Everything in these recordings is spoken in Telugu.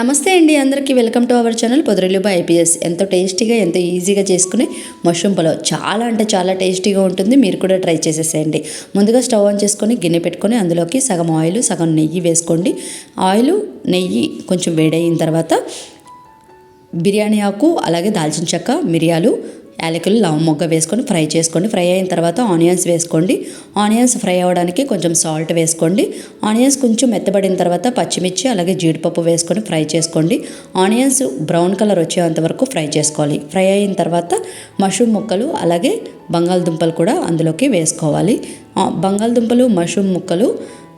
నమస్తే అండి అందరికీ welcome to our channel Podarillu by IPS. ఎంతో టేస్టీగా ఎంతో ఈజీగా చేసుకునే మష్రూమ్ పలావ్. చాలా అంటే చాలా టేస్టీగా ఉంటుంది మీరు కూడా ట్రై చేసేసేయండి. ముందుగా స్టవ్ ఆన్ చేసుకొని గిన్నె పెట్టుకొని అందులోకి సగం ఆయిల్ సగం నెయ్యి వేసుకోండి. ఆయిల్ నెయ్యి కొంచెం వేడయిన తర్వాత బిర్యానీ ఆకు అలాగే దాల్చిన చెక్క మిరియాలు యాలకులు లవం మొగ్గ వేసుకొని ఫ్రై చేసుకోండి. ఫ్రై అయిన తర్వాత ఆనియన్స్ వేసుకోండి. ఆనియన్స్ ఫ్రై అవ్వడానికి కొంచెం సాల్ట్ వేసుకోండి. ఆనియన్స్ కొంచెం మెత్తబడిన తర్వాత పచ్చిమిర్చి అలాగే జీడిపప్పు వేసుకొని ఫ్రై చేసుకోండి. ఆనియన్స్ బ్రౌన్ కలర్ వచ్చేంత వరకు ఫ్రై చేసుకోవాలి. ఫ్రై అయిన తర్వాత మష్రూమ్ ముక్కలు అలాగే బంగాళదుంపలు కూడా అందులోకి వేసుకోవాలి. బంగాళదుంపలు మష్రూమ్ ముక్కలు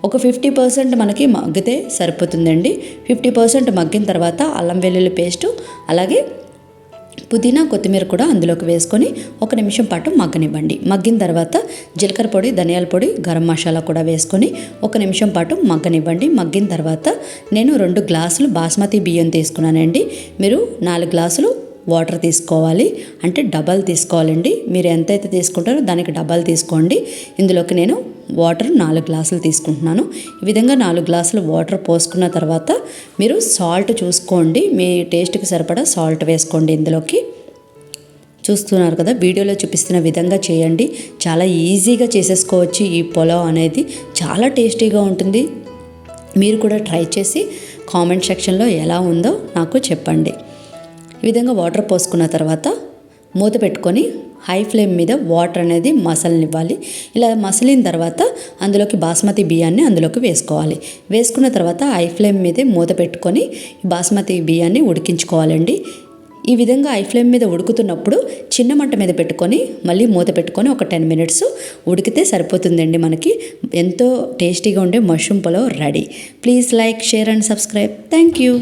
ఒక ఫిఫ్టీ పర్సెంట్ మనకి మగ్గితే సరిపోతుందండి. ఫిఫ్టీ పర్సెంట్ మగ్గిన తర్వాత అల్లం వెల్లుల్లి పేస్టు అలాగే పుదీనా కొత్తిమీర కూడా అందులోకి వేసుకొని ఒక నిమిషం పాటు మగ్గనివ్వండి. మగ్గిన తర్వాత జీలకర్ర పొడి ధనియాల పొడి గరం మసాలా కూడా వేసుకొని ఒక నిమిషం పాటు మగ్గనివ్వండి. మగ్గిన తర్వాత నేను రెండు గ్లాసులు బాస్మతి బియ్యం తీసుకున్నానండి. మీరు నాలుగు గ్లాసులు వాటర్ తీసుకోవాలి. అంటే డబల్ తీసుకోవాలండి. మీరు ఎంతైతే తీసుకుంటారో దానికి డబల్ తీసుకోండి. ఇందులోకి నేను వాటర్ నాలుగు గ్లాసులు తీసుకుంటున్నాను. ఈ విధంగా నాలుగు గ్లాసులు వాటర్ పోసుకున్న తర్వాత మీరు సాల్ట్ చూసుకోండి. మీ టేస్ట్కి సరిపడా సాల్ట్ వేసుకోండి ఇందులోకి. చూస్తున్నారు కదా వీడియోలో చూపిస్తున్న విధంగా చేయండి. చాలా ఈజీగా చేసేసుకోవచ్చు ఈ పులావ్ అనేది. చాలా టేస్టీగా ఉంటుంది. మీరు కూడా ట్రై చేసి కామెంట్ సెక్షన్లో ఎలా ఉందో నాకు చెప్పండి. ఈ విధంగా వాటర్ పోసుకున్న తర్వాత మూత పెట్టుకొని హై ఫ్లేమ్ మీద వాటర్ అనేది మసలనివ్వాలి. ఇలా మసలిన తర్వాత అందులోకి బాస్మతి బియ్యాన్ని అందులోకి వేసుకోవాలి. వేసుకున్న తర్వాత హై ఫ్లేమ్ మీదే మూత పెట్టుకొని బాస్మతి బియ్యాన్ని ఉడికించుకోవాలండి. ఈ విధంగా ఐ ఫ్లేమ్ మీద ఉడుకుతున్నప్పుడు చిన్న మంట మీద పెట్టుకొని మళ్ళీ మూత పెట్టుకొని ఒక టెన్ మినిట్స్ ఉడికితే సరిపోతుందండి మనకి. ఎంతో టేస్టీగా ఉండే mushroom pulao ready. Please like share and subscribe. Thank you.